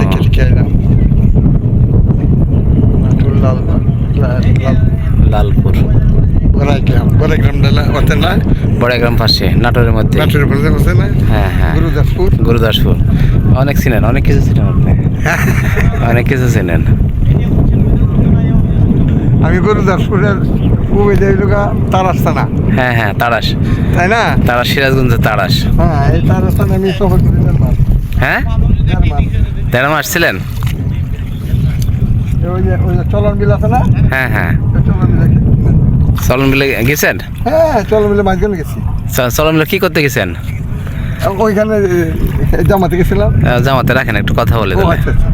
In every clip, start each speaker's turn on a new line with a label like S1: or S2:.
S1: দেখে দেখে লাল লাল লাল
S2: লালপুর
S1: বড়াইগ্রাম বড়াইগ্রাম ওতে না
S2: বড়াগ্রাম পাশে নাটোরের মধ্যে।
S1: নাটোরের না?
S2: হ্যাঁ হ্যাঁ।
S1: গুরুদাসপুর?
S2: গুরুদাসপুর। অনেক চিনেন অনেক কিছু চিনেন আপনি। অনেক কিছু চিনেন।
S1: আমি গুরুদাসপুরের উবে দেবিলুকা তারাস্তানা
S2: হ্যাঁ হ্যাঁ তাড়াশ
S1: তাই না?
S2: তাড়াশ সিরাজগঞ্জের তাড়াশ
S1: হ্যাঁ এই তারাস্তানা আমি সফর করি
S2: হ্যাঁ? তেরো মাস ছিলেন?
S1: চলন বিল আছে না?
S2: হ্যাঁ হ্যাঁ।
S1: চলন বিলে
S2: গেছেন?
S1: হ্যাঁ চলন বিলে মাঝখানে গেছি।
S2: চলন বিলে কি করতে গেছেন?
S1: ওইখানে জামাতে গেছিলাম।
S2: জামাতে রাখেন একটু কথা বলে দিলে
S1: আচ্ছা আচ্ছা।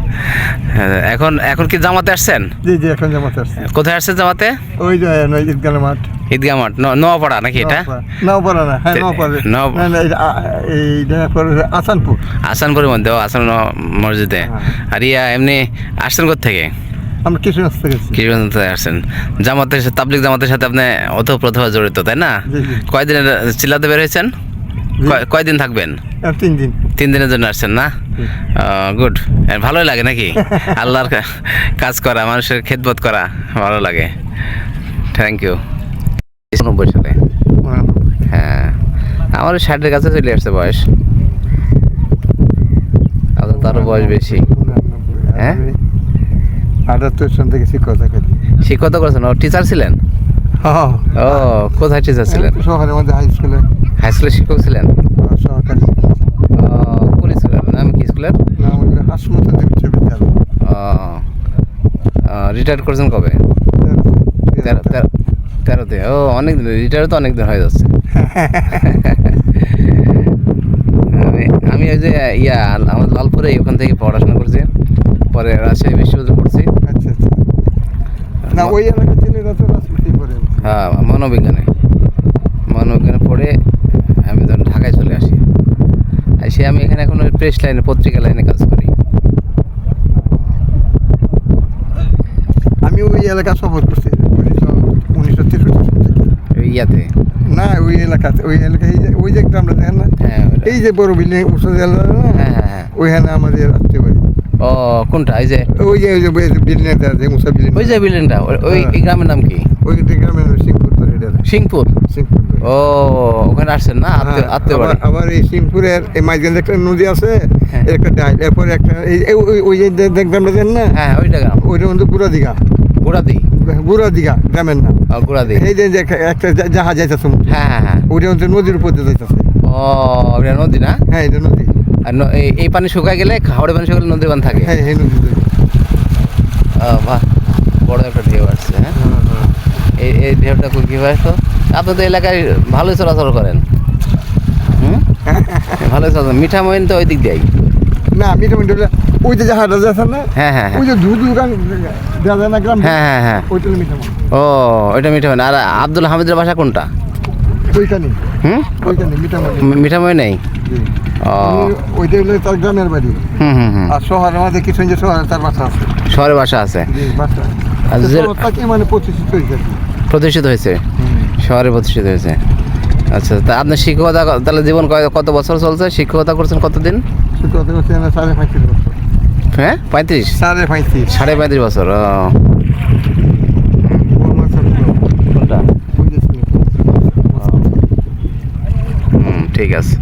S2: হ্যাঁ, এখন এখন কি জামাতে আসছেন?
S1: জি জি এখন জামাতে আসছি।
S2: কোথায় আসছেন জামাতে?
S1: ওই যে নয় ঈদগাহ মাঠ।
S2: ঈদগাহ মাঠ ন- নোয়াপাড়া নাকি এটা
S1: না হ্যাঁ আসানপুর
S2: আসানপুরের মধ্যে আসান মসজিদে। আর ইয়া এমনি আসছেন থেকে
S1: আমরা কিশোরগঞ্জ থেকে
S2: কিশোরগঞ্জ থেকে আসছেন জামাতের সাথে তাবলিক জামাতের সাথে আপনি জড়িত তাই না
S1: জি।
S2: চিল্লাতে বের হয়েছেন কয়দিন থাকবেন
S1: তিন দিন
S2: তিন দিনের জন্য আসছেন না গুড ভালোই লাগে নাকি? আল্লাহর কাজ করা মানুষের খেদমত করা ভালো লাগে। থ্যাংক ইউ নব্বই সালে। হ্যাঁ। আমার ষাটের কাছে চলে আসছে বয়স। আপনার তো আরও বয়স বেশি। হ্যাঁ?
S1: আটাত্তর সন থেকে শিক্ষকতা করি।
S2: শিক্ষকতা করেছেন? ও টিচার ছিলেন?
S1: হ্যাঁ।
S2: ও কোথায় টিচার ছিলেন?
S1: শহরের মধ্যে হাই স্কুলে
S2: হাই স্কুলের শিক্ষক ছিলেন?
S1: সহকারী
S2: ও, কোন স্কুলের নাম কি স্কুলের
S1: নাম হলো হাসমত বিশ্ববিদ্যালয়।
S2: রিটায়ার করেছেন কবে? তেরোতে ও অনেক দিন রিটায়ার তো অনেক দিন হয়ে যাচ্ছে। আমি ওই যে ইয়া আমার লালপুরে ওখান থেকে পড়াশোনা করছি। পরে রাজশাহী বিশ্ববিদ্যালয় পড়ছি।
S1: আচ্ছা আচ্ছা। না ওই এলাকার ছেলেরা তো রাজনীতি করে
S2: হ্যাঁ মনোবিজ্ঞানে। মনোবিজ্ঞানে পড়ে আমি ধরুন ঢাকায় চলে আসি। এসে আমি এখানে এখন ওই প্রেস লাইনে পত্রিকা লাইনে কাজ করি।
S1: আমি ওই এলাকা সফর করছি। উনিশশো তেষট্টি
S2: ওই ইয়াতে?
S1: না ওই এলাকাতে ওই এলাকায় ওই যে আমরা দেখেন না?
S2: হ্যাঁ
S1: এই যে বড় বিল্ডিং উঁচু জেলা না?
S2: হ্যাঁ হ্যাঁ হ্যাঁ।
S1: ওইখানে আমাদের আসতে পারি
S2: ও কোনটা? এই যে?
S1: ওই যে ওই যে বিল্ডিং আছে উঁচা বিল্ডিং
S2: ওই যে বিল্ডিংটা ওই- ওই
S1: হ্যাঁ।
S2: গ্রামের নাম কি?
S1: ওই গ্রামের সিংপুর
S2: সিংপুর
S1: সিংপুর
S2: ও ওখানে আসছেন না? আত্মীয়
S1: হ্যাঁ,
S2: আত্মীয়
S1: আবার- এই সিংপুরের এই মাঝখানে একটা নদী আছে
S2: হ্যাঁ।
S1: একটা ডাইল এরপরে একটা এই- ওই- ওই যে দে- দেখলাম না?
S2: হ্যাঁ ওইটা গ্রাম।
S1: ওইটা মধ্যে বুড়া দিঘা
S2: গুড়াদি
S1: বুড়া দিঘা গ্রামের নাম।
S2: ও গুড়াদি
S1: এই যে একটা- জাহাজ যাইতেছে
S2: হ্যাঁ। হ্যাঁ হ্যাঁ
S1: ওইটা মধ্যে নদীর উপর দিয়ে যাইতেছে।
S2: ও ওটা নদী না?
S1: হ্যাঁ এটা নদী।
S2: আর এই- পানি শুকায় গেলে হাওড়ে পানি শুকালে নদীর পান থাকে?
S1: হ্যাঁ হ্যাঁ নদী
S2: ও, বাহ। বড় একটা ঢেউ আসছে হ্যাঁ? এই এই ঢেউটা খুব কী হয় তো আপনি তো এলাকায় ভালোই চলাচল করেন। হুম? ভালোই চলাচল মিঠা মইন তো ওই দিক দিয়েই।
S1: না মিটা মিটা ওই যে যাচ্ছে না
S2: হ্যাঁ হ্যাঁ
S1: ওই
S2: হ্যাঁ
S1: যে ধুধু গান দেওয়া যায় না গ্রাম
S2: হ্যাঁ হ্যাঁ হ্যাঁ।
S1: ওইটা মিঠা
S2: ও ওইটা মিঠা মইন আর আব্দুল হামিদের বাসা কোনটা?
S1: ওইখানে
S2: হুম?
S1: ওইখানে মিঠা
S2: মই নেই?
S1: ওইটা হলো তার গ্রামের বাড়ি।
S2: হুম হুম হুম।
S1: আর শহরের মধ্যে কিছু যে শহরে তার বাসা আছে।
S2: শহরে বাসা আছে? আর যে-
S1: মানে প্রতিষ্ঠিত হয়েছে
S2: প্রতিষ্ঠিত হয়েছে? শহরে প্রতিষ্ঠিত হয়েছে। আচ্ছা তা আপনার শিক্ষকতা তাহলে জীবন কত বছর চলছে? শিক্ষকতা করছেন কতদিন?
S1: শিক্ষকতা করছে সাড়ে পঁয়ত্রিশ বছর।
S2: হ্যাঁ? পঁয়ত্রিশ?
S1: সাড়ে পঁয়ত্রিশ।
S2: সাড়ে পঁয়ত্রিশ বছর। কোনটা? ঠিক আছে।